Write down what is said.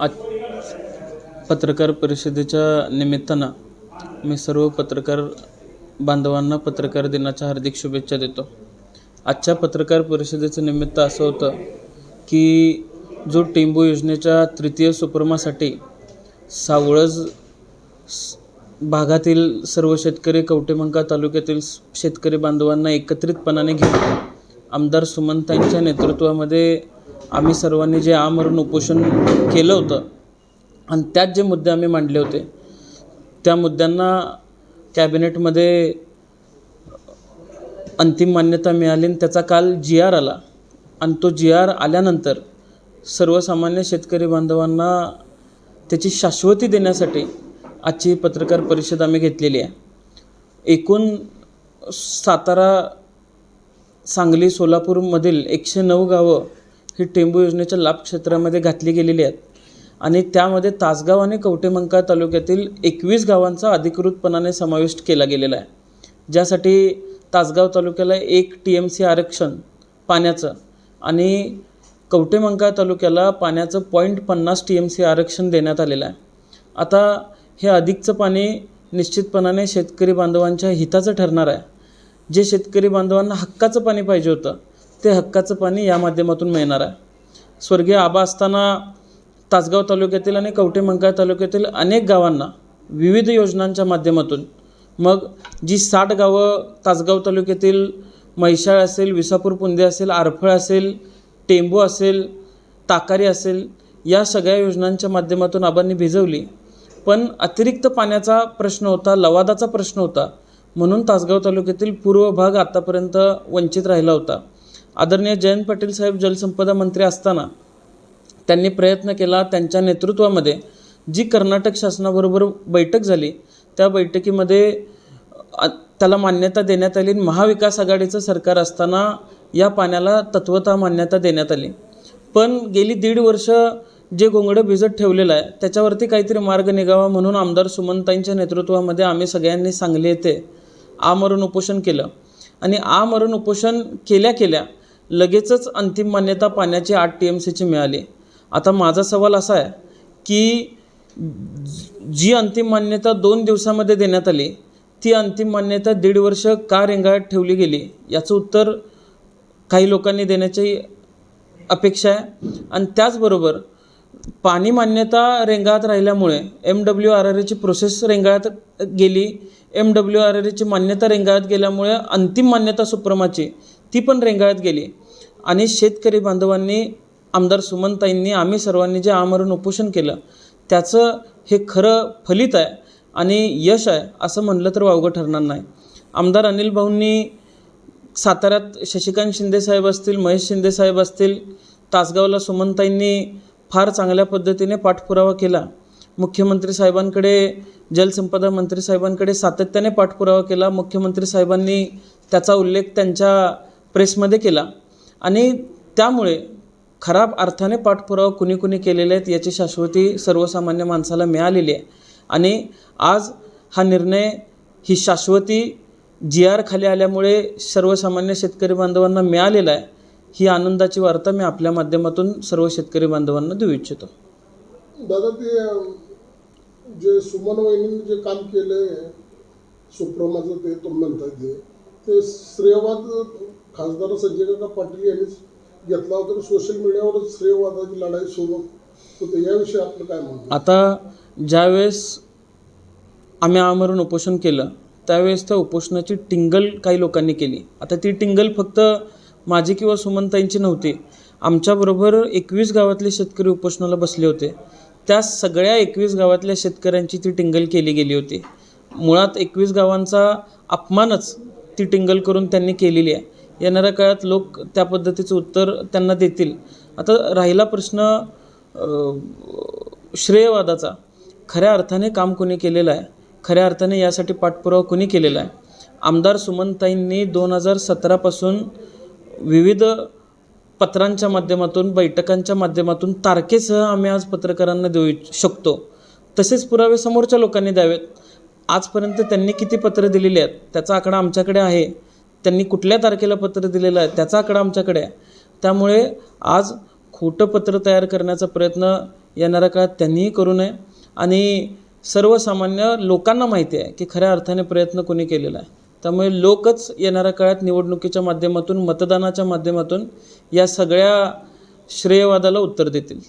आज पत्रकार परिषदेच्या निमित्तानं मी सर्व पत्रकार बांधवांना पत्रकार दिनाच्या हार्दिक शुभेच्छा देतो. आजच्या पत्रकार परिषदेचं निमित्त असं होतं की जो टेंबू योजनेच्या तृतीय सुपरमासाठी सावळज भागातील सर्व शेतकरी कवटेमंका तालुक्यातील शेतकरी बांधवांना एकत्रितपणाने घेऊन आमदार सुमंतांच्या नेतृत्वामध्ये आम्ही सर्वांनी जे आमरण उपोषण केलं होतं आणि त्यात जे मुद्दे आम्ही मांडले होते त्या मुद्द्यांना कॅबिनेटमध्ये अंतिम मान्यता मिळाली आणि त्याचा काल जी आर आला. आणि तो जी आर आल्यानंतर सर्वसामान्य शेतकरी बांधवांना त्याची शाश्वती देण्यासाठी आजची पत्रकार परिषद आम्ही घेतलेली आहे. एकूण सातारा सांगली सोलापूरमधील एकशे नऊ गावं ही टेंबू योजनेच्या लाभ क्षेत्रामध्ये घातली गेलेली आहेत. आणि त्यामध्ये तासगाव आणि कवटेमंका तालुक्यातील एकवीस गावांचा अधिकृतपणाने समाविष्ट केला गेलेला आहे. ज्यासाठी तासगाव तालुक्याला एक टी एम सी आरक्षण पाण्याचं आणि कवटेमंका तालुक्याला पाण्याचं पॉईंट पन्नास टी एम सी आरक्षण देण्यात आलेलं आहे. आता हे अधिकचं पाणी निश्चितपणाने शेतकरी बांधवांच्या हिताचं ठरणार आहे. जे शेतकरी बांधवांना हक्काचं पाणी पाहिजे होतं ते हक्काचं पाणी या माध्यमातून मिळणार आहे. स्वर्गीय आबा असताना तासगाव तालुक्यातील आणि कवटेमंका तालुक्यातील अनेक गावांना विविध योजनांच्या माध्यमातून मग जी साठ गावं तासगाव तालुक्यातील म्हैसाळ असेल विसापूर पुंदे असेल आरफळ असेल टेंबू असेल ताकारी असेल या सगळ्या योजनांच्या माध्यमातून आबांनी भिजवली. पण अतिरिक्त पाण्याचा प्रश्न होता लवादाचा प्रश्न होता म्हणून तासगाव तालुक्यातील पूर्व भाग आतापर्यंत वंचित राहिला होता. आदरणीय जयंत पाटील साहेब जलसंपदा मंत्री असताना त्यांनी प्रयत्न केला त्यांच्या नेतृत्वामध्ये जी कर्नाटक शासनाबरोबर बैठक झाली त्या बैठकीमध्ये त्याला मान्यता देण्यात आली आणि महाविकास आघाडीचं सरकार असताना या पाण्याला तत्वतः मान्यता देण्यात आली. पण गेली दीड वर्ष जे घोंगडं भिजत ठेवलेलं आहे त्याच्यावरती काहीतरी मार्ग निघावा म्हणून आमदार सुमनताईंच्या नेतृत्वामध्ये आम्ही सगळ्यांनी सांगली येथे आमरण उपोषण केलं. आणि आमरण उपोषण केल्या केल्या लगेचच अंतिम मान्यता पाण्याची आठ टी एम सीची मिळाली. आता माझा सवाल असा आहे की जी अंतिम मान्यता दोन दिवसामध्ये देण्यात आली ती अंतिम मान्यता दीड वर्ष का रेंगाळत ठेवली गेली याचं उत्तर काही लोकांनी देण्याची अपेक्षा आहे. आणि त्याचबरोबर पाणी मान्यता रेंगाळत राहिल्यामुळे एम डब्ल्यू आर आर एची प्रोसेस रेंगाळत गेली. एम डब्ल्यू आर आर एची मान्यता रेंगाळत गेल्यामुळे अंतिम मान्यता सुप्रमाची ती पण रेंगाळत गेली. आणि शेतकरी बांधवांनी आमदार सुमनताईंनी आम्ही सर्वांनी जे आमरण उपोषण केलं त्याचं हे खरं फलित आहे आणि यश आहे असं म्हणलं तर वावगं ठरणार नाही. आमदार अनिल भाऊंनी साताऱ्यात शशिकांत शिंदेसाहेब असतील महेश शिंदेसाहेब असतील तासगावला सुमनताईंनी फार चांगल्या पद्धतीने पाठपुरावा केला. मुख्यमंत्री साहेबांकडे जलसंपदा मंत्री साहेबांकडे सातत्याने पाठपुरावा केला. मुख्यमंत्री साहेबांनी त्याचा उल्लेख त्यांच्या प्रेसमध्ये केला. आणि त्यामुळे खराब अर्थाने पाठपुरावा कुणी कुणी केलेले आहेत याची शाश्वती सर्वसामान्य माणसाला मिळालेली आहे. आणि आज हा निर्णय ही शाश्वती जी आर खाली आल्यामुळे सर्वसामान्य शेतकरी बांधवांना मिळालेला आहे ही आनंदाची वार्ता मी आपल्या माध्यमातून सर्व शेतकरी बांधवांना देऊ इच्छितो. दादा ते जे सुमन वहिनी जे काम केलं सुप्रमाचं ते तुम्ही ते श्रेयवाद खासदार संजय काका पाटील यांनीच घेतला होता. आणि सोशल मीडियावरच श्रेयवादाची लढाई सुरू. होते याविषयी आपलं काय म्हणणं आता ज्यावेळेस आम्ही आमरण उपोषण केलं त्यावेळेस त्या उपोषणाची टिंगल काही लोकांनी केली. आता ती टिंगल फक्त माझी किंवा सुमनताईंची नव्हती. आमच्याबरोबर एकवीस गावातले शेतकरी उपोषणाला बसले होते. त्या सगळ्या एकवीस गावातल्या शेतकऱ्यांची ती टिंगल केली गेली होती. मुळात एकवीस गावांचा अपमानच ती टिंगल करून त्यांनी केलेली आहे. येणाऱ्या काळात लोक त्या पद्धतीचं उत्तर त्यांना देतील. आता राहिला प्रश्न श्रेयवादाचा. खऱ्या अर्थाने काम कोणी केलेलं आहे? खऱ्या अर्थाने यासाठी पाठपुरावा कोणी केलेला आहे? आमदार सुमनताईंनी दोन हजार सतरापासून विविध पत्रांच्या माध्यमातून बैठकांच्या माध्यमातून तारखेसह आम्ही आज पत्रकारांना देऊ शकतो. तसेच पुरावे समोरच्या लोकांनी द्यावेत. आजपर्यंत त्यांनी किती पत्रं दिलेली आहेत? त्याचा आकडा आमच्याकडे आहे. त्यांनी कुठल्या तारखेला पत्र दिलेलं आहे त्याचा आकडा आमच्याकडे आहे. त्यामुळे आज खोटं पत्र तयार करण्याचा प्रयत्न येणाऱ्या काळात त्यांनीही करू नये. आणि सर्वसामान्य लोकांना माहिती आहे की खऱ्या अर्थाने प्रयत्न कोणी केलेला आहे. त्यामुळे लोकच येणाऱ्या काळात निवडणुकीच्या माध्यमातून मतदानाच्या माध्यमातून या सगळ्या श्रेयवादाला उत्तर देतील.